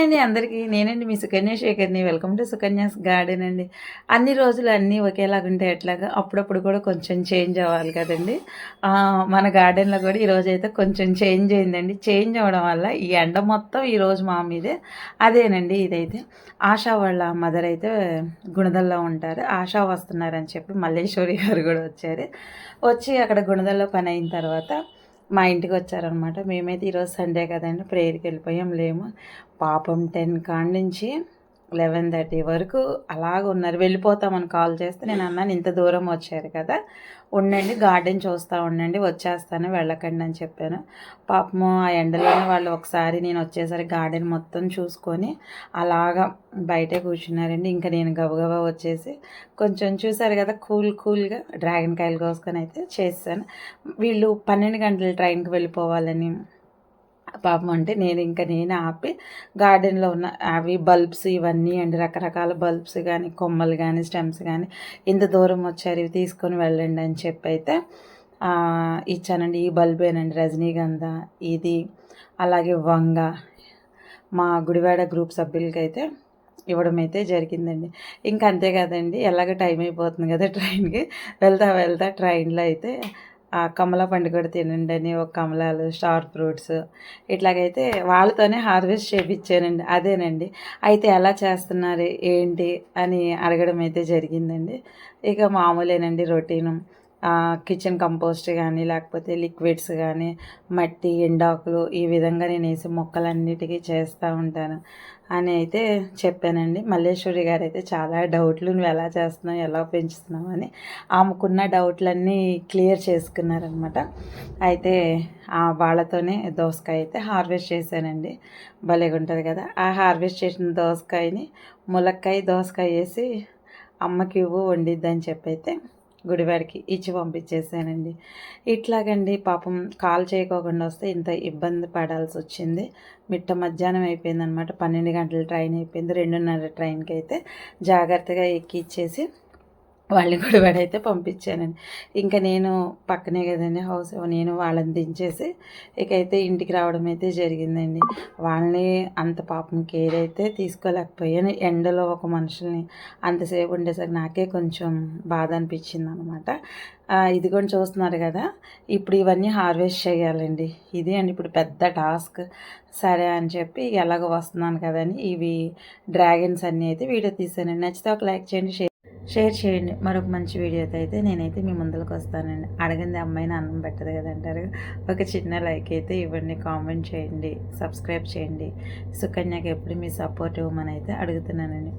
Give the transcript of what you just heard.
అండి అందరికీ. నేనండి మీ సుకన్య శేఖర్ని. వెల్కమ్ టు సుకన్యాస్ గార్డెన్ అండి. అన్ని రోజులు అన్నీ ఒకేలాగా ఉంటే ఎట్లాగా? అప్పుడప్పుడు కూడా కొంచెం చేంజ్ అవ్వాలి కదండి. మన గార్డెన్లో కూడా ఈరోజు అయితే కొంచెం చేంజ్ అయిందండి. చేంజ్ అవ్వడం వల్ల ఈ ఎండ మొత్తం ఈరోజు మా మీదే. అదేనండి ఇదైతే. ఆశా వాళ్ళ మదర్ అయితే గుణదల్లో ఉంటారు. ఆశా వస్తున్నారని చెప్పి మల్లేశ్వరి గారు కూడా వచ్చారు. వచ్చి అక్కడ గుణదల్లో పని అయిన తర్వాత మా ఇంటికి వచ్చారనమాట. మేమైతే ఈరోజు సండే కదండి ప్రేయర్కి వెళ్ళిపోయాం. లేము. పాపం టెన్ కాడ నుంచి లెవెన్ థర్టీ వరకు అలాగ ఉన్నారు. వెళ్ళిపోతామని కాల్ చేస్తే నేను అన్నాను ఇంత దూరం వచ్చారు కదా ఉండండి గార్డెన్ చూస్తూ ఉండండి వచ్చేస్తాను వెళ్ళకండి అని చెప్పాను. పాపము ఆ ఎండలోనే వాళ్ళు ఒకసారి నేను వచ్చేసరికి గార్డెన్ మొత్తం చూసుకొని అలాగా బయటే కూర్చున్నారండి. ఇంకా నేను గబగబా వచ్చేసి కొంచెం చూసారు కదా కూల్ కూల్గా డ్రాగన్ కాయలు కోసుకొని అయితే చేస్తాను వీళ్ళు పన్నెండు గంటల ట్రైన్కి వెళ్ళిపోవాలని పాపం అంటే నేను ఇంకా నేను ఆపి గార్డెన్లో ఉన్న అవి బల్బ్స్ ఇవన్నీ అండి రకరకాల బల్బ్స్ కానీ కొమ్మలు కానీ స్టెమ్స్ కానీ ఇంత దూరం వచ్చారు ఇవి తీసుకొని వెళ్ళండి అని చెప్పి అయితే ఇచ్చానండి. ఈ బల్బేనండి రజనీగంధ ఇది అలాగే వంగ. మా గుడివాడ గ్రూప్ సభ్యులకి అయితే ఇవ్వడం అయితే జరిగిందండి. ఇంకా అంతే కదండి ఎలాగ టైం అయిపోతుంది కదా ట్రైన్కి. వెళ్తా వెళ్తా ట్రైన్లో అయితే కమల పండు కూడా తినండి అని ఒక కమలాలు స్టార్ ఫ్రూట్స్ ఇట్లాగైతే వాళ్ళతోనే హార్వెస్ట్ చేయించానండి అదేనండి. అయితే ఎలా చేస్తున్నారు ఏంటి అని అడగడం అయితే జరిగిందండి. ఇక మామూలేనండి రొటీను. కిచెన్ కంపోస్ట్ కానీ లేకపోతే లిక్విడ్స్ కానీ మట్టి ఎండాకులు ఈ విధంగా నేను వేసి మొక్కలన్నిటికీ చేస్తూ ఉంటాను. అని అయితే చెప్పానండి. మల్లేశ్వరి గారు అయితే చాలా డౌట్లు నువ్వు ఎలా చేస్తున్నావు? ఎలా పెంచుతున్నావు? అని ఆమెకున్న డౌట్లన్నీ క్లియర్ చేసుకున్నారనమాట. అయితే ఆ వాళ్ళతోనే దోసకాయ అయితే హార్వెస్ట్ చేశానండి. భలేగా ఉంటుంది కదా! ఆ హార్వెస్ట్ చేసిన దోసకాయని ములక్కాయ దోసకాయ వేసి అమ్మకి ఇవ్వు వండిద్దని చెప్పి అయితే గుడివాడికి ఇచ్చి పంపించేసానండి ఇట్లాగండి పాపం కాల్ చేయకోకుండా వస్తే ఇంత ఇబ్బంది పడాల్సి వచ్చింది. మిట్ట మధ్యాహ్నం అయిపోయిందనమాట పన్నెండు గంటల ట్రైన్ అయిపోయింది. రెండున్నర ట్రైన్కి అయితే జాగ్రత్తగా ఎక్కిచ్చేసి వాళ్ళని కూడా అయితే పంపించానండి. ఇంకా నేను పక్కనే కదండి హౌస్ నేను వాళ్ళని దించేసి ఇక అయితే ఇంటికి రావడం అయితే జరిగిందండి. వాళ్ళని అంత పాపం కేర్ అయితే తీసుకోలేకపోయాను. ఎండలో ఒక మనుషుల్ని అంతసేపు ఉండేసరికి నాకే కొంచెం బాధ అనిపించింది అనమాట ఇది కూడా చూస్తున్నారు కదా ఇప్పుడు ఇవన్నీ హార్వెస్ట్ చేయాలండి. ఇది అండి ఇప్పుడు పెద్ద టాస్క్. సరే అని చెప్పి ఎలాగో వస్తున్నాను కదని ఇవి డ్రాగన్స్ అన్నీ అయితే వీడియో తీసానండి. నచ్చితే ఒక లైక్ చేయండి షేర్ షేర్ చేయండి. మరొక మంచి వీడియోతో అయితే నేనైతే మీ ముందుకు వస్తానండి. అడిగింది అమ్మాయిని అన్నం పెట్టదు కదంటారు ఒక చిన్న లైక్ అయితే ఇవ్వండి కామెంట్ చేయండి సబ్స్క్రైబ్ చేయండి. సుకన్యకి ఎప్పుడు మీ సపోర్ట్ ఇవ్వమని అయితే అడుగుతున్నానండి.